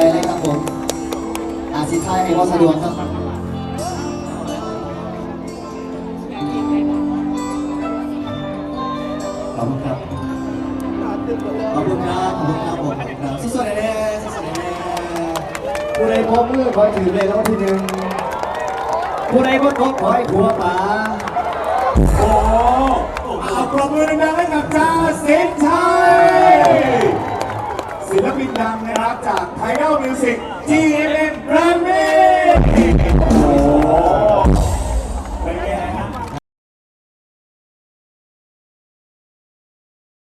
ไปเลยครับผมอาสิทายให้ว่าสะดวกครับขอบคุณครับขอบคุณครับขอบคุณครับผมครับสู้ๆเลยนะสู้ๆเลยผู้ใดพบมือคอยถือเลยแล้วทีหนึ่งผู้ใดพบพบขอให้ขัวป๋าโอ้เอาปรบมือดังๆให้กับจ้าสิ ปินดังนพระ